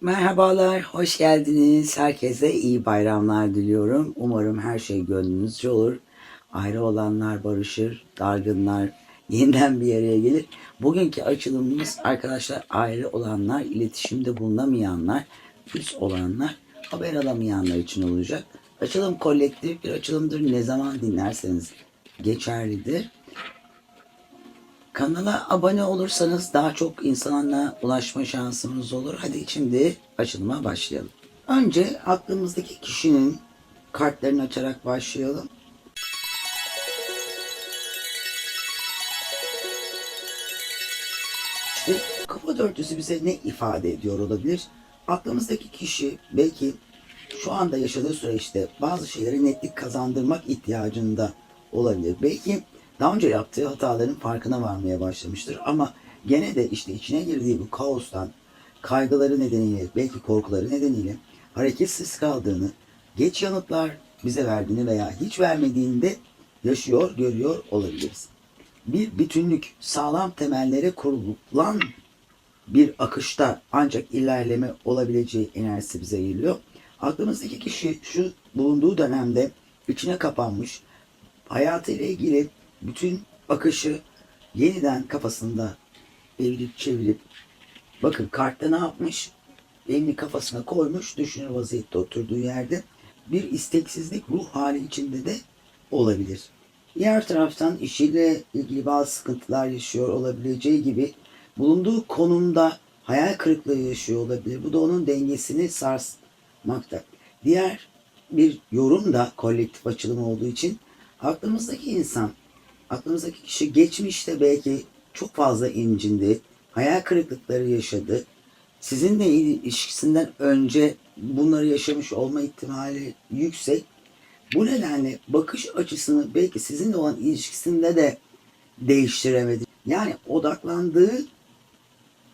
Merhabalar, hoş geldiniz. Herkese iyi bayramlar diliyorum. Umarım her şey gönlünüzce olur. Ayrı olanlar barışır, dargınlar yeniden bir araya gelir. Bugünkü açılımımız arkadaşlar ayrı olanlar, iletişimde bulunamayanlar, küs olanlar, haber alamayanlar için olacak. Açılım kolektif bir açılımdır. Ne zaman dinlerseniz geçerlidir. Kanala abone olursanız daha çok insana ulaşma şansımız olur. Hadi şimdi açılıma başlayalım. Önce aklımızdaki kişinin kartlarını açarak başlayalım. İşte kafa dörtlüsü bize ne ifade ediyor olabilir? Aklımızdaki kişi belki şu anda yaşadığı süreçte bazı şeyleri netlik kazandırmak ihtiyacında olabilir. Belki daha önce yaptığı hataların farkına varmaya başlamıştır ama gene de işte içine girdiği bu kaostan kaygıları nedeniyle belki korkuları nedeniyle hareketsiz kaldığını, geç yanıtlar bize verdiğini veya hiç vermediğinde yaşıyor, görüyor olabiliriz. Bir bütünlük, sağlam temellere kurulan bir akışta ancak ilerleme olabileceği enerjisi bize geliyor. Aklımızdaki kişi şu bulunduğu dönemde içine kapanmış, hayatıyla ilgili bütün akışı yeniden kafasında evirip çevirip bakın kartta ne yapmış? Elini kafasına koymuş, düşünür vaziyette oturduğu yerde bir isteksizlik ruh hali içinde de olabilir. Diğer taraftan işiyle ilgili bazı sıkıntılar yaşıyor olabileceği gibi bulunduğu konumda hayal kırıklığı yaşıyor olabilir. Bu da onun dengesini sarsmakta. Diğer bir yorum da kolektif açılım olduğu için aklımızdaki insan, aklımızdaki kişi geçmişte belki çok fazla incindi, hayal kırıklıkları yaşadı. Sizinle ilişkisinden önce bunları yaşamış olma ihtimali yüksek. Bu nedenle bakış açısını belki sizinle olan ilişkisinde de değiştiremedi. Yani odaklandığı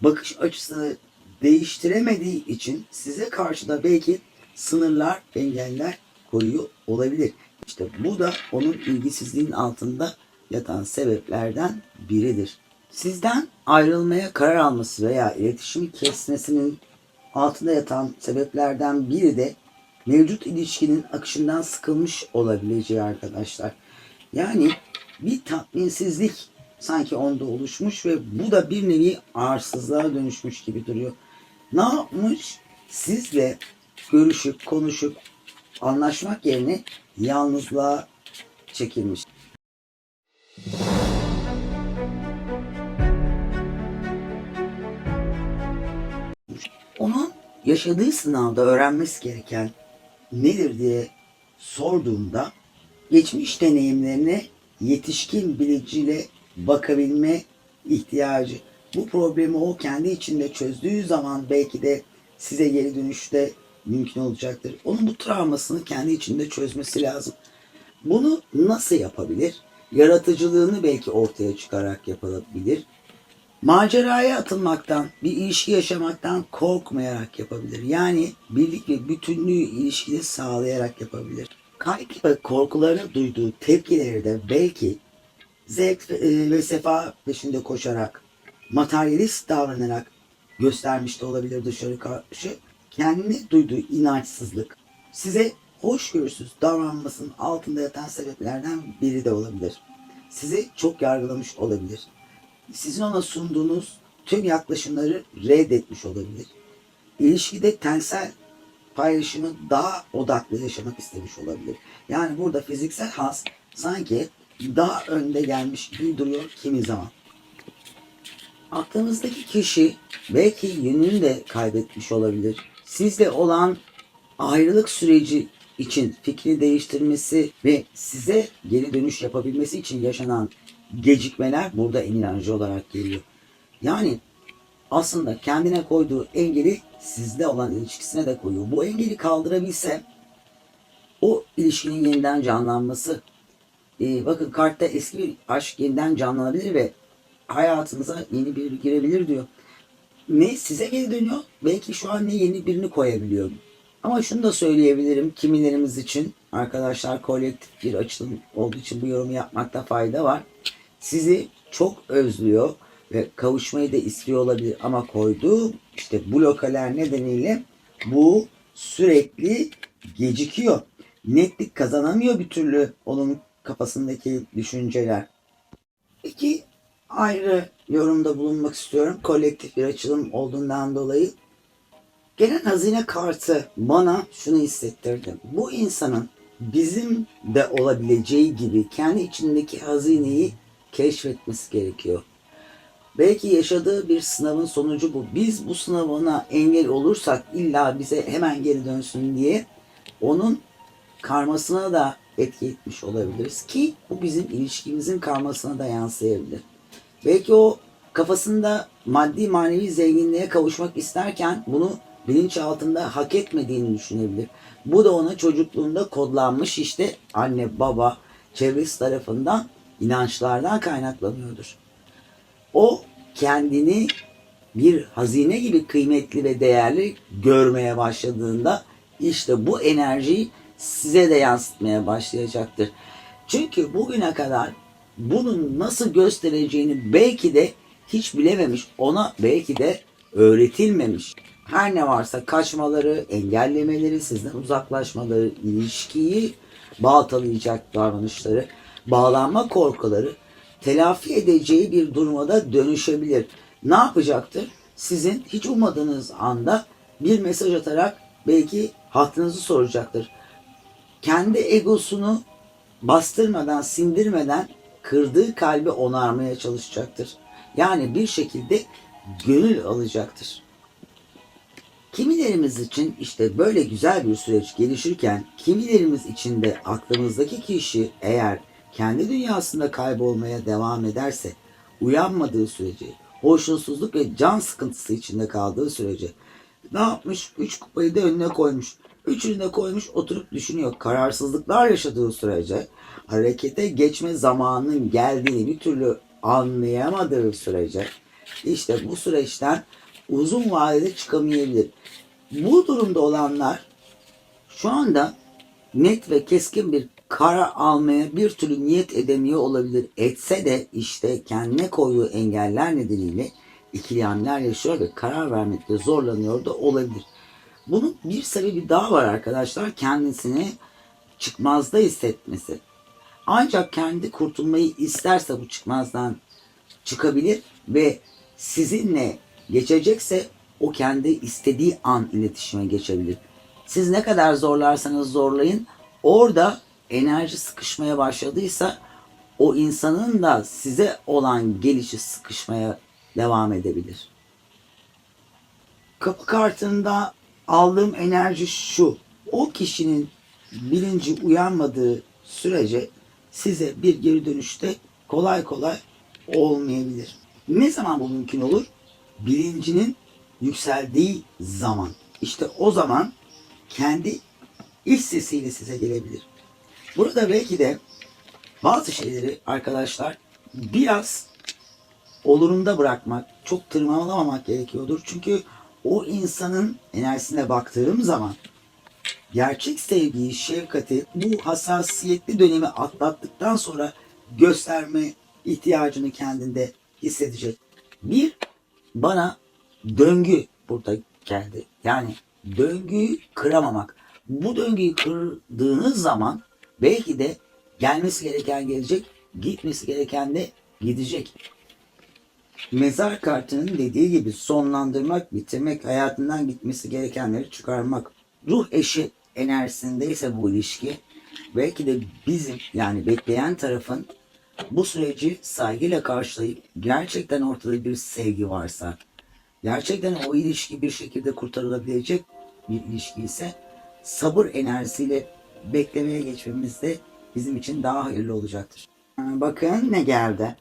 bakış açısını değiştiremediği için size karşı da belki sınırlar, engeller koyuyor olabilir. İşte bu da onun ilgisizliğin altında yatan sebeplerden biridir. Sizden ayrılmaya karar alması veya iletişimi kesmesinin altında yatan sebeplerden biri de mevcut ilişkinin akışından sıkılmış olabileceği arkadaşlar. Yani bir tatminsizlik sanki onda oluşmuş ve bu da bir nevi arsızlığa dönüşmüş gibi duruyor. Ne yapmış? Sizle görüşüp konuşup anlaşmak yerine yalnızlığa çekilmiş. Onun yaşadığı sınavda öğrenmesi gereken nedir diye sorduğumda geçmiş deneyimlerine yetişkin bilinciyle bakabilme ihtiyacı. Bu problemi o kendi içinde çözdüğü zaman belki de size geri dönüşte mümkün olacaktır. Onun bu travmasını kendi içinde çözmesi lazım. Bunu nasıl yapabilir? Yaratıcılığını belki ortaya çıkarak yapabilir. Maceraya atılmaktan, bir ilişki yaşamaktan korkmayarak yapabilir. Yani birlik ve bütünlüğü ilişkide sağlayarak yapabilir. Kaygı ve korkularına duyduğu tepkileri de belki zevk e, ve sefa peşinde koşarak, materyalist davranarak göstermiş de olabilir dışarı karşı. Kendine duyduğu inançsızlık size hoşgörüsüz davranmasının altında yatan sebeplerden biri de olabilir. Sizi çok yargılamış olabilir. Sizin ona sunduğunuz tüm yaklaşımları reddetmiş olabilir. İlişkide tensel paylaşımı daha odaklı yaşamak istemiş olabilir. Yani burada fiziksel has sanki daha önde gelmiş gibi duruyor kimi zaman. Aklınızdaki kişi belki yönünü de kaybetmiş olabilir. Sizle olan ayrılık süreci için fikri değiştirmesi ve size geri dönüş yapabilmesi için yaşanan gecikmeler burada inancı olarak geliyor. Yani aslında kendine koyduğu engeli sizde olan ilişkisine de koyuyor. Bu engeli kaldırabilse o ilişkinin yeniden canlanması ee, bakın kartta eski bir aşk yeniden canlanabilir ve hayatınıza yeni biri girebilir diyor. Ne size geri dönüyor belki şu an ne yeni birini koyabiliyor. Ama şunu da söyleyebilirim kimilerimiz için arkadaşlar kolektif bir açılım olduğu için bu yorumu yapmakta fayda var. Sizi çok özlüyor ve kavuşmayı da istiyor olabilir ama koyduğu işte blokalar nedeniyle bu sürekli gecikiyor. Netlik kazanamıyor bir türlü onun kafasındaki düşünceler. İki ayrı yorumda bulunmak istiyorum. Kolektif bir açılım olduğundan dolayı. Gelen hazine kartı bana şunu hissettirdi. Bu insanın bizim de olabileceği gibi kendi içindeki hazineyi keşfetmesi gerekiyor. Belki yaşadığı bir sınavın sonucu bu. Biz bu sınavına engel olursak illa bize hemen geri dönsün diye onun karmasına da etki etmiş olabiliriz ki bu bizim ilişkimizin karmasına da yansıyabilir. Belki o kafasında maddi manevi zenginliğe kavuşmak isterken bunu bilinçaltında hak etmediğini düşünebilir. Bu da ona çocukluğunda kodlanmış işte anne baba çevresi tarafından inançlardan kaynaklanıyordur. O kendini bir hazine gibi kıymetli ve değerli görmeye başladığında işte bu enerjiyi size de yansıtmaya başlayacaktır. Çünkü bugüne kadar bunun nasıl göstereceğini belki de hiç bilememiş. Ona belki de öğretilmemiş. Her ne varsa kaçmaları, engellemeleri, sizden uzaklaşmaları, ilişkiyi baltalayacak davranışları, bağlanma korkuları telafi edeceği bir duruma da dönüşebilir. Ne yapacaktır? Sizin hiç ummadığınız anda bir mesaj atarak belki hattınızı soracaktır. Kendi egosunu bastırmadan, sindirmeden kırdığı kalbi onarmaya çalışacaktır. Yani bir şekilde gönül alacaktır. Kimilerimiz için işte böyle güzel bir süreç gelişirken kimilerimiz için de aklımızdaki kişi eğer kendi dünyasında kaybolmaya devam ederse uyanmadığı sürece hoşnutsuzluk ve can sıkıntısı içinde kaldığı sürece ne yapmış? Üç kupayı da önüne koymuş. Üçünü de koymuş oturup düşünüyor. Kararsızlıklar yaşadığı sürece harekete geçme zamanının geldiğini bir türlü anlayamadığı sürece işte bu süreçten uzun vadede çıkamayabilir. Bu durumda olanlar şu anda net ve keskin bir karar almaya bir türlü niyet edemiyor olabilir. Etse de işte kendine koyduğu engeller nedeniyle ikilemler yaşıyor ve karar vermekte zorlanıyor da olabilir. Bunun bir sebebi daha var arkadaşlar. Kendisini çıkmazda hissetmesi. Ancak kendi kurtulmayı isterse bu çıkmazdan çıkabilir ve sizinle geçecekse o kendi istediği an iletişime geçebilir. Siz ne kadar zorlarsanız zorlayın orada enerji sıkışmaya başladıysa o insanın da size olan gelişi sıkışmaya devam edebilir. Kapı kartında aldığım enerji şu. O kişinin bilinci uyanmadığı sürece size bir geri dönüşte kolay kolay olmayabilir. Ne zaman bu mümkün olur? Bilincinin yükseldiği zaman. İşte o zaman kendi iç sesiyle size gelebilir. Burada belki de bazı şeyleri arkadaşlar biraz olurunda bırakmak, çok tırmalamamak gerekiyordur. Çünkü o insanın enerjisine baktığım zaman gerçek sevgiyi, şefkati bu hassasiyetli dönemi atlattıktan sonra gösterme ihtiyacını kendinde hissedecek. Bir, bana döngü burada geldi. Yani döngüyü kıramamak. Bu döngüyü kırdığınız zaman belki de gelmesi gereken gelecek, gitmesi gereken de gidecek. Mezar kartının dediği gibi sonlandırmak, bitirmek, hayatından gitmesi gerekenleri çıkarmak. Ruh eşi enerjisindeyse bu ilişki belki de bizim yani bekleyen tarafın bu süreci saygıyla karşılayıp gerçekten ortada bir sevgi varsa, gerçekten o ilişki bir şekilde kurtarılabilecek bir ilişki ise sabır enerjisiyle beklemeye geçmemiz de bizim için daha hayırlı olacaktır. Bakın ne geldi.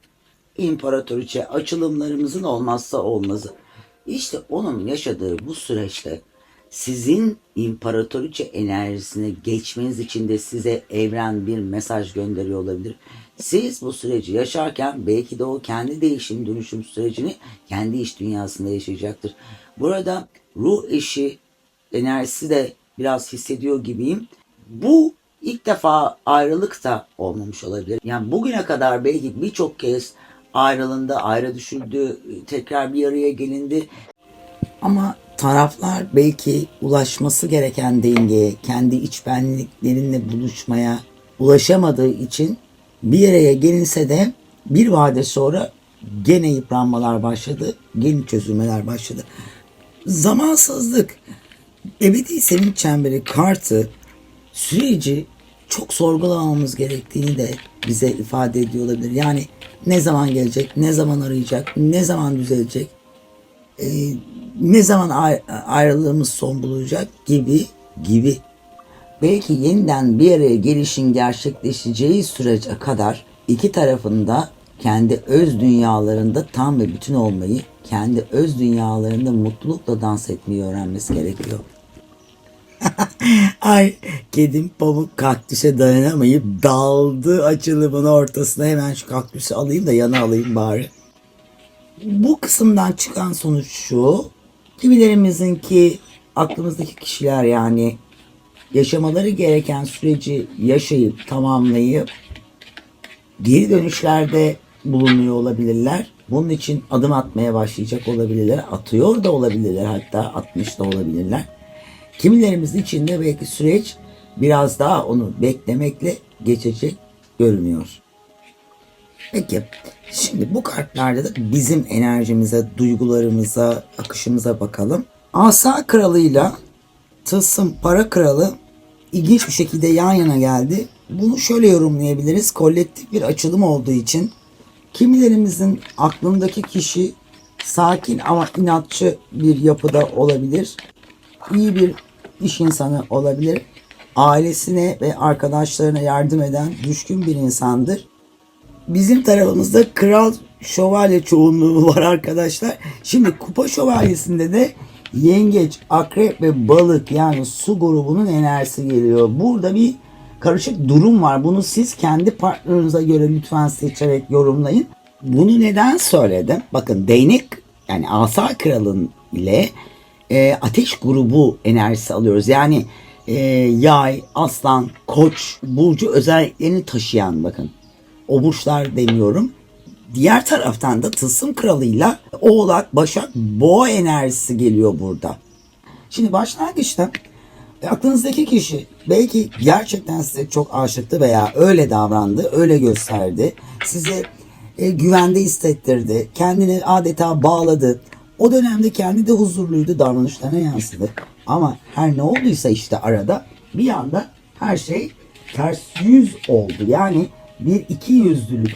İmparatoriçe açılımlarımızın olmazsa olmazı. İşte onun yaşadığı bu süreçte sizin imparatoriçe enerjisine geçmeniz için de size evren bir mesaj gönderiyor olabilir. Siz bu süreci yaşarken belki de o kendi değişim dönüşüm sürecini kendi iş dünyasında yaşayacaktır. Burada ruh eşi enerjisi de biraz hissediyor gibiyim. Bu ilk defa ayrılık da olmamış olabilir. Yani bugüne kadar belki birçok kez ayrılındı, ayrı düşüldü, tekrar bir araya gelindi. Ama taraflar belki ulaşması gereken dengeye, kendi iç benliklerinle buluşmaya ulaşamadığı için bir araya gelinse de bir vade sonra gene yıpranmalar başladı, gene çözülmeler başladı. Zamansızlık, ebedi sevinç çemberi kartı süreci çok sorgulamamız gerektiğini de bize ifade ediyor olabilir. Yani ne zaman gelecek, ne zaman arayacak, ne zaman düzelecek, e, ne zaman ay- ayrılığımız son bulacak gibi gibi. Belki yeniden bir araya gelişin gerçekleşeceği sürece kadar iki tarafında kendi öz dünyalarında tam ve bütün olmayı, kendi öz dünyalarında mutlulukla dans etmeyi öğrenmesi gerekiyor. Ay kedim pamuk kaktüse dayanamayıp daldı açılımın ortasına hemen şu kaktüsü alayım da yana alayım bari. Bu kısımdan çıkan sonuç şu. Kimilerimizinki aklımızdaki kişiler yani yaşamaları gereken süreci yaşayıp tamamlayıp geri dönüşlerde bulunuyor olabilirler. Bunun için adım atmaya başlayacak olabilirler. Atıyor da olabilirler hatta atmış da olabilirler. Kimilerimiz için de belki süreç biraz daha onu beklemekle geçecek görünüyor. Peki şimdi bu kartlarda da bizim enerjimize, duygularımıza, akışımıza bakalım. Asa kralıyla tılsım para kralı ilginç bir şekilde yan yana geldi. Bunu şöyle yorumlayabiliriz. Kolektif bir açılım olduğu için kimilerimizin aklındaki kişi sakin ama inatçı bir yapıda olabilir. İyi bir iş insanı olabilir. Ailesine ve arkadaşlarına yardım eden düşkün bir insandır. Bizim tarafımızda kral şövalye çoğunluğu var arkadaşlar. Şimdi kupa şövalyesinde de yengeç, akrep ve balık yani su grubunun enerjisi geliyor. Burada bir karışık durum var. Bunu siz kendi partnerinize göre lütfen seçerek yorumlayın. Bunu neden söyledim? Bakın değnek yani asa kralın ile e, ateş grubu enerjisi alıyoruz. Yani e, yay, aslan, koç, burcu özelliklerini taşıyan bakın. O burçlar demiyorum. Diğer taraftan da tılsım kralıyla oğlak, başak, boğa enerjisi geliyor burada. Şimdi başlangıçta e, aklınızdaki kişi belki gerçekten size çok aşıktı veya öyle davrandı, öyle gösterdi. Size e, güvende hissettirdi, kendini adeta bağladı. O dönemde kendi de huzurluydu, davranışlarına yansıdı. Ama her ne olduysa işte arada bir anda her şey ters yüz oldu. Yani bir iki yüzlülük.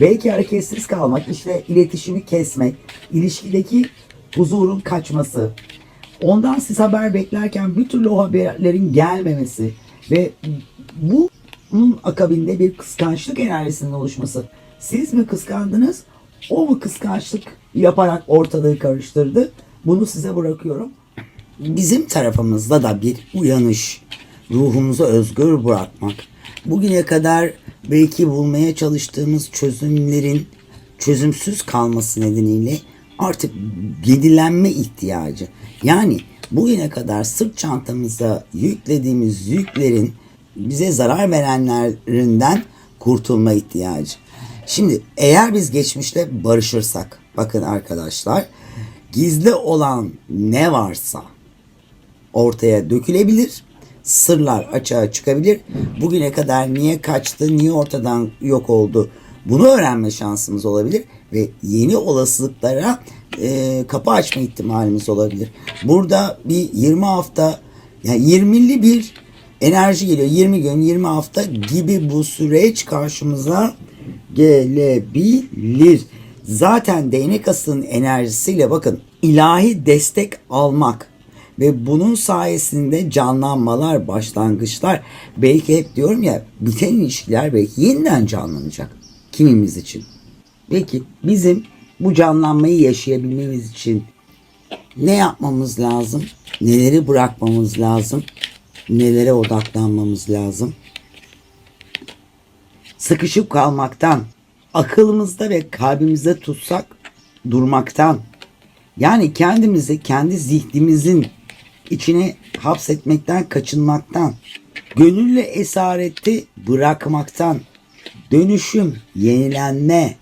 Belki hareketsiz kalmak, işte iletişimi kesmek, ilişkideki huzurun kaçması, ondan siz haber beklerken bir türlü o haberlerin gelmemesi ve bunun akabinde bir kıskançlık enerjisinin oluşması. Siz mi kıskandınız, o mu kıskançlık yaparak ortalığı karıştırdı? Bunu size bırakıyorum. Bizim tarafımızda da bir uyanış, ruhumuzu özgür bırakmak, bugüne kadar belki bulmaya çalıştığımız çözümlerin çözümsüz kalması nedeniyle artık yedilenme ihtiyacı. Yani bugüne kadar sırt çantamıza yüklediğimiz yüklerin bize zarar verenlerinden kurtulma ihtiyacı. Şimdi eğer biz geçmişte barışırsak, bakın arkadaşlar, gizli olan ne varsa ortaya dökülebilir. Sırlar açığa çıkabilir. Bugüne kadar niye kaçtı, niye ortadan yok oldu bunu öğrenme şansımız olabilir ve yeni olasılıklara e, kapı açma ihtimalimiz olabilir. Burada bir 20 hafta yani 20'li bir enerji geliyor. 20 gün, 20 hafta gibi bu süreç karşımıza gelebilir. Zaten değnek asının enerjisiyle bakın ilahi destek almak ve bunun sayesinde canlanmalar, başlangıçlar belki hep diyorum ya biten ilişkiler belki yeniden canlanacak kimimiz için. Peki bizim bu canlanmayı yaşayabilmemiz için ne yapmamız lazım? Neleri bırakmamız lazım? Nelere odaklanmamız lazım? Sıkışıp kalmaktan, akılımızda ve kalbimizde tutsak durmaktan, yani kendimizi kendi zihnimizin içine hapsetmekten kaçınmaktan, gönülle esareti bırakmaktan, dönüşüm, yenilenme,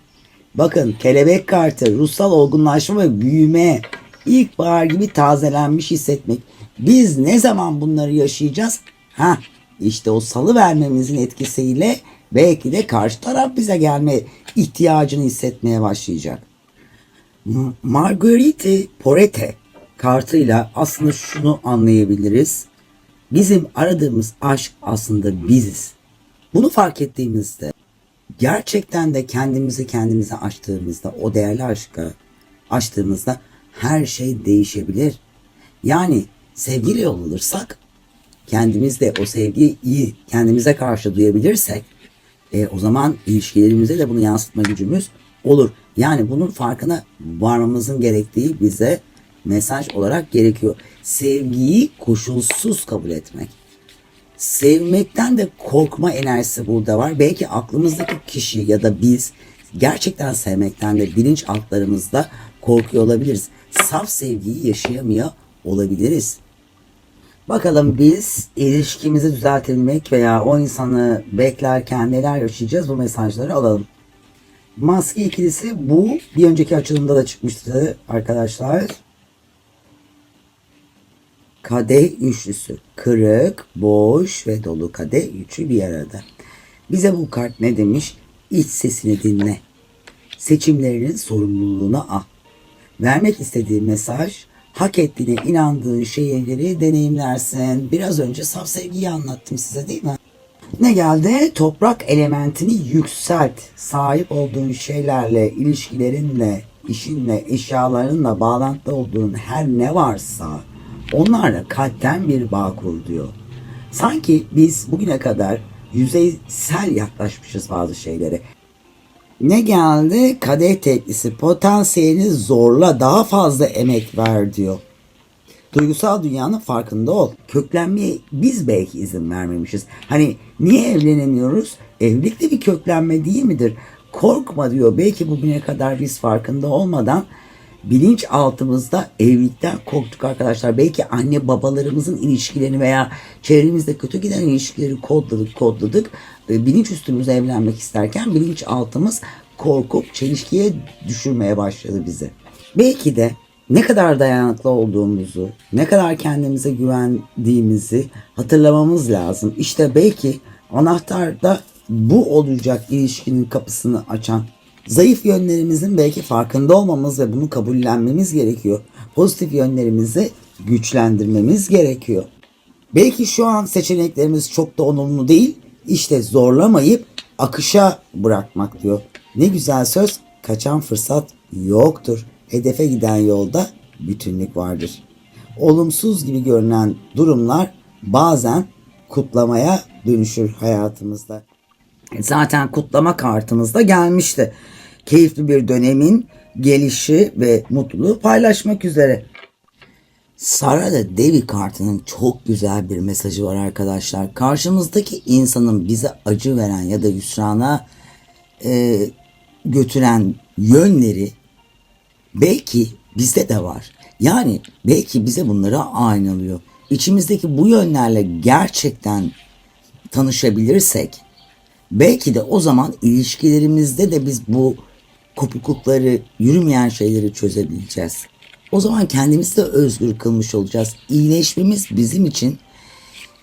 Bakın kelebek kartı, ruhsal olgunlaşma ve büyüme, ilkbahar gibi tazelenmiş hissetmek. Biz ne zaman bunları yaşayacağız? Ha, işte o salı vermemizin etkisiyle belki de karşı taraf bize gelme ihtiyacını hissetmeye başlayacak. Marguerite Porete kartıyla aslında şunu anlayabiliriz. Bizim aradığımız aşk aslında biziz. Bunu fark ettiğimizde gerçekten de kendimizi kendimize açtığımızda o değerli aşka açtığımızda her şey değişebilir. Yani sevgiyle yol alırsak kendimizde o sevgiyi kendimize karşı duyabilirsek e, o zaman ilişkilerimize de bunu yansıtma gücümüz olur. Yani bunun farkına varmamızın gerektiği bize mesaj olarak gerekiyor. Sevgiyi koşulsuz kabul etmek. Sevmekten de korkma enerjisi burada var. Belki aklımızdaki kişi ya da biz gerçekten sevmekten de bilinç altlarımızda korkuyor olabiliriz. Saf sevgiyi yaşayamıyor olabiliriz. Bakalım biz ilişkimizi düzeltebilmek veya o insanı beklerken neler yaşayacağız bu mesajları alalım. Maske ikilisi bu bir önceki açılımda da çıkmıştı arkadaşlar. Kadeh üçlüsü. Kırık, boş ve dolu kadeh üçü bir arada. Bize bu kart ne demiş? İç sesini dinle. Seçimlerinin sorumluluğunu al. Vermek istediği mesaj hak ettiğine inandığın şeyleri deneyimlersin. Biraz önce saf sevgiyi anlattım size değil mi? Ne geldi? Toprak elementini yükselt. Sahip olduğun şeylerle, ilişkilerinle, işinle, eşyalarınla bağlantılı olduğun her ne varsa onlarla kalpten bir bağ kur diyor. Sanki biz bugüne kadar yüzeysel yaklaşmışız bazı şeylere. Ne geldi? Kadeh teklisi potansiyelini zorla daha fazla emek ver diyor. Duygusal dünyanın farkında ol. Köklenmeye biz belki izin vermemişiz. Hani niye evlenemiyoruz? Evlilik de bir köklenme değil midir? Korkma diyor. Belki bugüne kadar biz farkında olmadan bilinç altımızda evlilikten korktuk arkadaşlar. Belki anne babalarımızın ilişkilerini veya çevremizde kötü giden ilişkileri kodladık kodladık. Bilinç üstümüze evlenmek isterken bilinç altımız korkup çelişkiye düşürmeye başladı bizi. Belki de ne kadar dayanıklı olduğumuzu, ne kadar kendimize güvendiğimizi hatırlamamız lazım. İşte belki anahtar da bu olacak ilişkinin kapısını açan. Zayıf yönlerimizin belki farkında olmamız ve bunu kabullenmemiz gerekiyor. Pozitif yönlerimizi güçlendirmemiz gerekiyor. Belki şu an seçeneklerimiz çok da olumlu değil. İşte zorlamayıp akışa bırakmak diyor. Ne güzel söz, kaçan fırsat yoktur. Hedefe giden yolda bütünlük vardır. Olumsuz gibi görünen durumlar bazen kutlamaya dönüşür hayatımızda. Zaten kutlama kartımızda gelmişti. Keyifli bir dönemin gelişi ve mutluluğu paylaşmak üzere. Sarada Devi kartının çok güzel bir mesajı var arkadaşlar. Karşımızdaki insanın bize acı veren ya da hüsrana e, götüren yönleri belki bizde de var. Yani belki bize bunları aynalıyor. İçimizdeki bu yönlerle gerçekten tanışabilirsek belki de o zaman ilişkilerimizde de biz bu kopuklukları, yürümeyen şeyleri çözebileceğiz. O zaman kendimizi de özgür kılmış olacağız. İyileşmemiz bizim için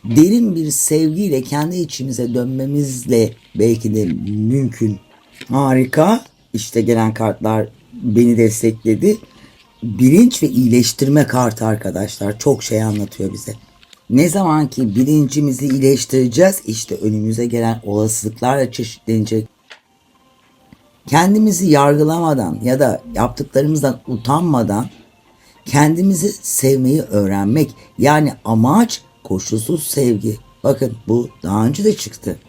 derin bir sevgiyle kendi içimize dönmemizle belki de mümkün. Harika. İşte gelen kartlar beni destekledi. Bilinç ve iyileştirme kartı arkadaşlar çok şey anlatıyor bize. Ne zaman ki bilincimizi iyileştireceğiz işte önümüze gelen olasılıklarla çeşitlenecek. Kendimizi yargılamadan ya da yaptıklarımızdan utanmadan kendimizi sevmeyi öğrenmek. Yani amaç koşulsuz sevgi. Bakın bu daha önce de çıktı.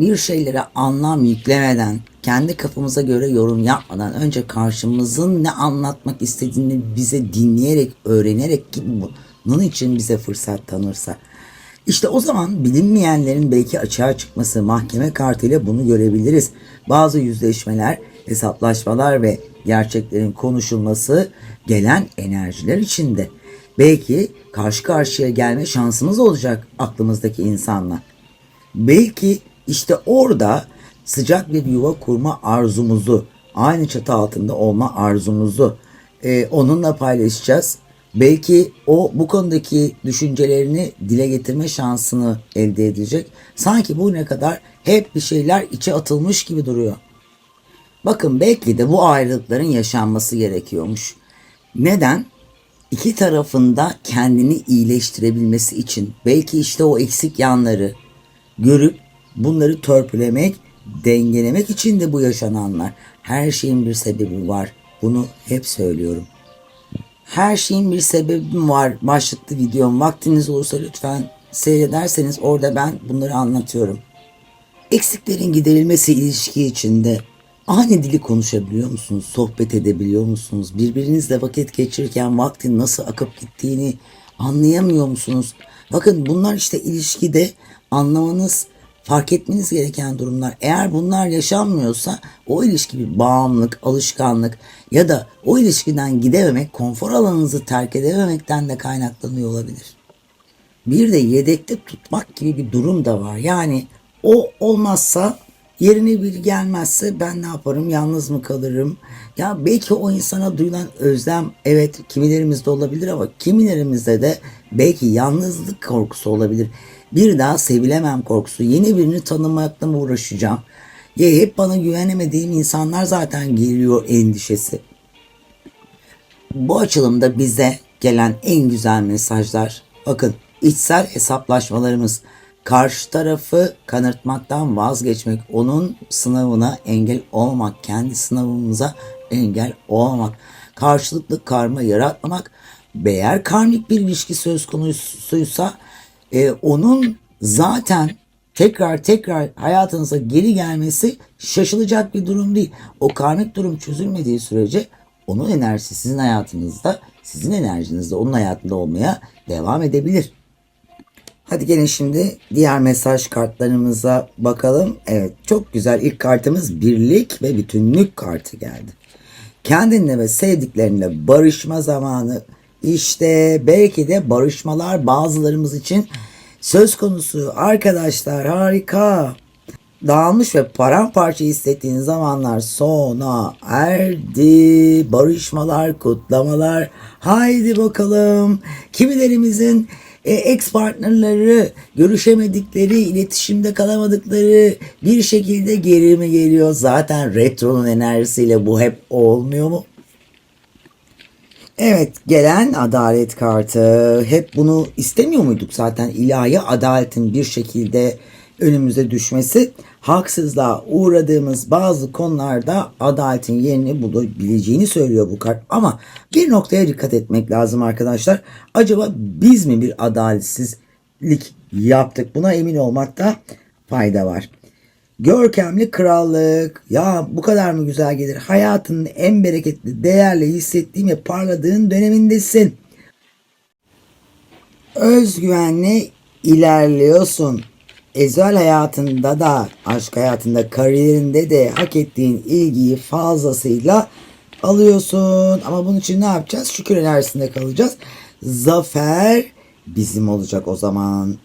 Bir şeylere anlam yüklemeden, kendi kafamıza göre yorum yapmadan önce karşımızın ne anlatmak istediğini bize dinleyerek, öğrenerek ki bunun için bize fırsat tanırsa. İşte o zaman bilinmeyenlerin belki açığa çıkması mahkeme kartıyla bunu görebiliriz. Bazı yüzleşmeler, hesaplaşmalar ve gerçeklerin konuşulması gelen enerjiler içinde. Belki karşı karşıya gelme şansımız olacak aklımızdaki insanla. Belki işte orada sıcak bir yuva kurma arzumuzu aynı çatı altında olma arzumuzu e, onunla paylaşacağız. Belki o bu konudaki düşüncelerini dile getirme şansını elde edecek. Sanki bu ne kadar hep bir şeyler içe atılmış gibi duruyor. Bakın belki de bu ayrılıkların yaşanması gerekiyormuş. Neden? İki tarafında kendini iyileştirebilmesi için belki işte o eksik yanları görüp bunları törpülemek, dengelemek için de bu yaşananlar. Her şeyin bir sebebi var. Bunu hep söylüyorum. Her şeyin bir sebebi var. Başlıklı videom. Vaktiniz olursa lütfen seyrederseniz orada ben bunları anlatıyorum. Eksiklerin giderilmesi ilişki içinde aynı dili konuşabiliyor musunuz? Sohbet edebiliyor musunuz? Birbirinizle vakit geçirirken vaktin nasıl akıp gittiğini anlayamıyor musunuz? Bakın bunlar işte ilişkide anlamanız, fark etmeniz gereken durumlar. Eğer bunlar yaşanmıyorsa o ilişki bir bağımlılık, alışkanlık ya da o ilişkiden gidememek, konfor alanınızı terk edememekten de kaynaklanıyor olabilir. Bir de yedekte tutmak gibi bir durum da var. Yani o olmazsa yerine biri gelmezse ben ne yaparım? Yalnız mı kalırım? Ya belki o insana duyulan özlem evet kimilerimizde olabilir ama kimilerimizde de belki yalnızlık korkusu olabilir. Bir daha sevilemem korkusu. Yeni birini tanımakla mı uğraşacağım? Ya hep bana güvenemediğim insanlar zaten geliyor endişesi. Bu açılımda bize gelen en güzel mesajlar. Bakın içsel hesaplaşmalarımız. Karşı tarafı kanırtmaktan vazgeçmek, onun sınavına engel olmamak, kendi sınavımıza engel olmamak, karşılıklı karma yaratmamak, eğer karmik bir ilişki söz konusuysa e, onun zaten tekrar tekrar hayatınıza geri gelmesi şaşılacak bir durum değil. O karmik durum çözülmediği sürece onun enerjisi sizin hayatınızda, sizin enerjinizde onun hayatında olmaya devam edebilir. Hadi gelin şimdi diğer mesaj kartlarımıza bakalım. Evet çok güzel ilk kartımız birlik ve bütünlük kartı geldi. Kendinle ve sevdiklerinle barışma zamanı. İşte belki de barışmalar bazılarımız için söz konusu. Arkadaşlar harika. Dağılmış ve paramparça hissettiğiniz zamanlar sona erdi. Barışmalar, kutlamalar. Haydi bakalım. Kimilerimizin e, ex partnerları görüşemedikleri, iletişimde kalamadıkları bir şekilde geri mi geliyor? Zaten retronun enerjisiyle bu hep olmuyor mu? Evet gelen adalet kartı. Hep bunu istemiyor muyduk zaten ilahi adaletin bir şekilde önümüze düşmesi. Haksızlığa uğradığımız bazı konularda adaletin yerini bulabileceğini söylüyor bu kart. Ama bir noktaya dikkat etmek lazım arkadaşlar. Acaba biz mi bir adaletsizlik yaptık? Buna emin olmakta fayda var. Görkemli krallık. Ya bu kadar mı güzel gelir? Hayatının en bereketli, değerli hissettiğin ve parladığın dönemindesin. Özgüvenle ilerliyorsun. Özel hayatında da, aşk hayatında, kariyerinde de hak ettiğin ilgiyi fazlasıyla alıyorsun. Ama bunun için ne yapacağız? Şükür enerjisinde kalacağız. Zafer bizim olacak o zaman.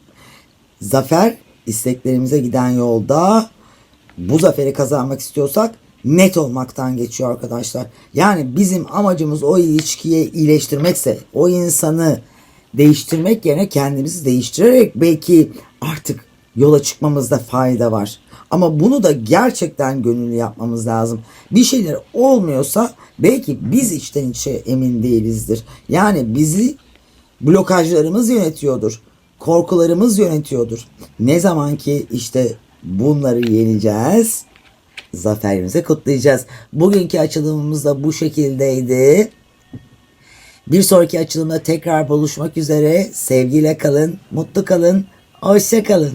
Zafer isteklerimize giden yolda bu zaferi kazanmak istiyorsak net olmaktan geçiyor arkadaşlar. Yani bizim amacımız o ilişkiyi iyileştirmekse o insanı değiştirmek yerine kendimizi değiştirerek belki artık yola çıkmamızda fayda var. Ama bunu da gerçekten gönüllü yapmamız lazım. Bir şeyler olmuyorsa belki biz içten içe emin değilizdir. Yani bizi blokajlarımız yönetiyordur. Korkularımız yönetiyordur. Ne zaman ki işte bunları yeneceğiz, zaferimizi kutlayacağız. Bugünkü açılımımız da bu şekildeydi. Bir sonraki açılımda tekrar buluşmak üzere. Sevgiyle kalın, mutlu kalın, hoşça kalın.